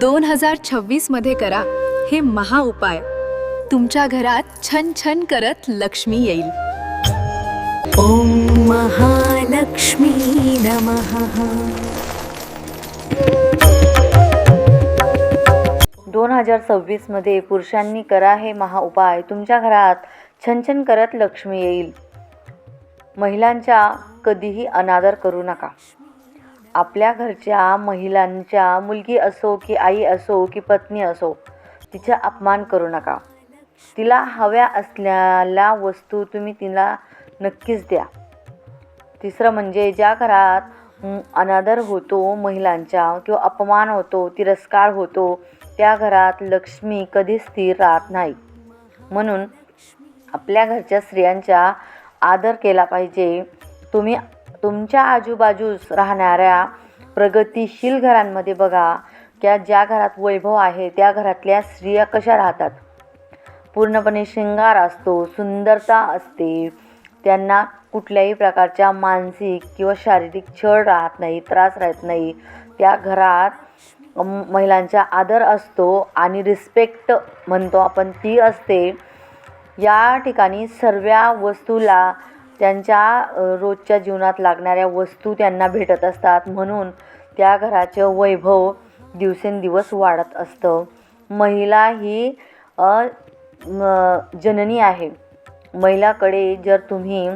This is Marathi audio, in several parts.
दोन हजार छव्वीसमध्ये करा. हे महा उपाय. तुमच्या घरात छन छन करत लक्ष्मी येईल. ओम महालक्ष्मी दोन हजार सव्वीसमध्ये पुरुषांनी करा हे महा उपाय. तुमच्या घरात छनछन करत लक्ष्मी येईल. महिलांच्या कधीही अनादर करू नका. आपल्या घरच्या महिलांच्या मुलगी असो की आई असो की पत्नी असो तिचा अपमान करू नका. तिला हव्या असलेल्या वस्तू तुम्ही तिला नक्कीच द्या. तिसरं म्हणजे ज्या घरात अनादर होतो महिलांच्या किंवा अपमान होतो तिरस्कार होतो त्या घरात लक्ष्मी कधी स्थिर राहत नाही. म्हणून आपल्या घरच्या स्त्रियांचा आदर केला पाहिजे. तुम्ही तुमच्या आजूबाजूस राहणाऱ्या प्रगतिशील घरांमध्ये बघा किंवा ज्या घरात वैभव आहे त्या घरातल्या स्त्रिया कशा राहतात? पूर्णपणे शृंगार असतो सुंदरता असते. त्यांना कुठल्याही प्रकारच्या मानसिक किंवा शारीरिक छळ राहत नाही त्रास राहत नाही. त्या घरात महिलांचा आदर असतो आणि रिस्पेक्ट म्हणतो आपण ती असते. या ठिकाणी सर्व वस्तूला त्यांच्या रोजच्या जीवनात लागणाऱ्या वस्तू त्यांना भेटत असतात. म्हणून त्या घराचं वैभव दिवसेंदिवस वाढत असतं. महिला ही अ, जननी आहे. महिलाकडे जर तुम्ही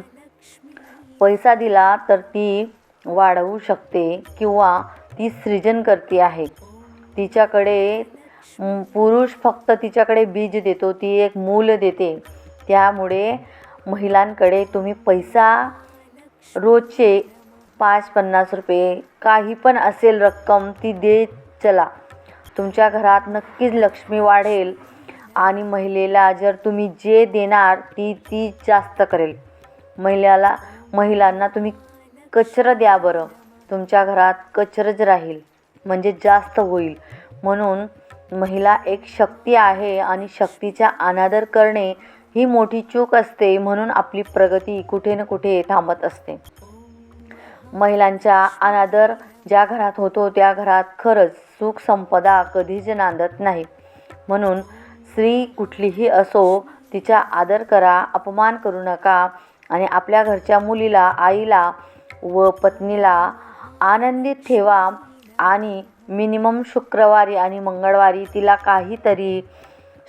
पैसा दिला तर ती वाढवू शकते किंवा ती सृजन करते आहे. तिच्याकडे पुरुष फक्त तिच्याकडे बीज देतो ती एक मूल देते. त्यामुळे महिलांकडे तुम्ही पैसा रोजचे पाच पन्नास रुपये काही पण असेल रक्कम ती देत चला. तुमच्या घरात नक्कीच लक्ष्मी वाढेल आणि महिलेला जर तुम्ही जे देणार ती ती जास्त करेल. महिलाला महिलांना तुम्ही कचरं द्या बरं. तुमच्या घरात कचरच राहील म्हणजे जास्त होईल. म्हणून महिला एक शक्ती आहे आणि शक्तीचा अनादर करणे ही मोठी चूक असते म्हणून आपली प्रगती कुठे ना कुठे थांबत असते. महिलांच्या अनादर ज्या घरात होतो त्या घरात खरंच सुख संपदा कधीच नांदत नाही. म्हणून स्त्री कुठलीही असो तिचा आदर करा अपमान करू नका आणि आपल्या घरच्या मुलीला आईला व पत्नीला आनंदित ठेवा आणि मिनिमम शुक्रवारी आणि मंगळवारी तिला काहीतरी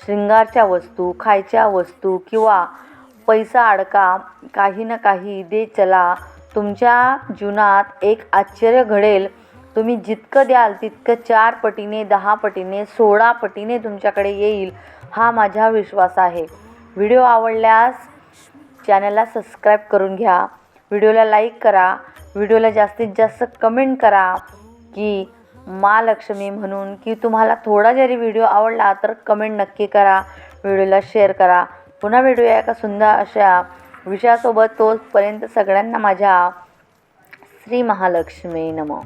शृंगारच्या वस्तू खायच्या वस्तू किंवा पैसा अडका काही ना काही दे चला. तुमच्या जीवनात एक आश्चर्य घडेल. तुम्ही जितकं द्याल तितकं चार पटीने दहा पटीने सोळा पटीने तुमच्याकडे येईल हा माझा विश्वास आहे. व्हिडिओ आवडल्यास चॅनलला सबस्क्राईब करून घ्या. व्हिडिओला लाईक करा. व्हिडिओला जास्तीत जास्त कमेंट करा की महालक्ष्मी म्हणून की तुम्हाला थोडा जरी व्हिडिओ आवडला तर कमेंट नक्की करा. व्हिडिओला शेअर करा. पुन्हा व्हिडिओ एका सुंदर अशा विषयासोबत तोपर्यंत सगळ्यांना माझ्या श्री महालक्ष्मी नमः.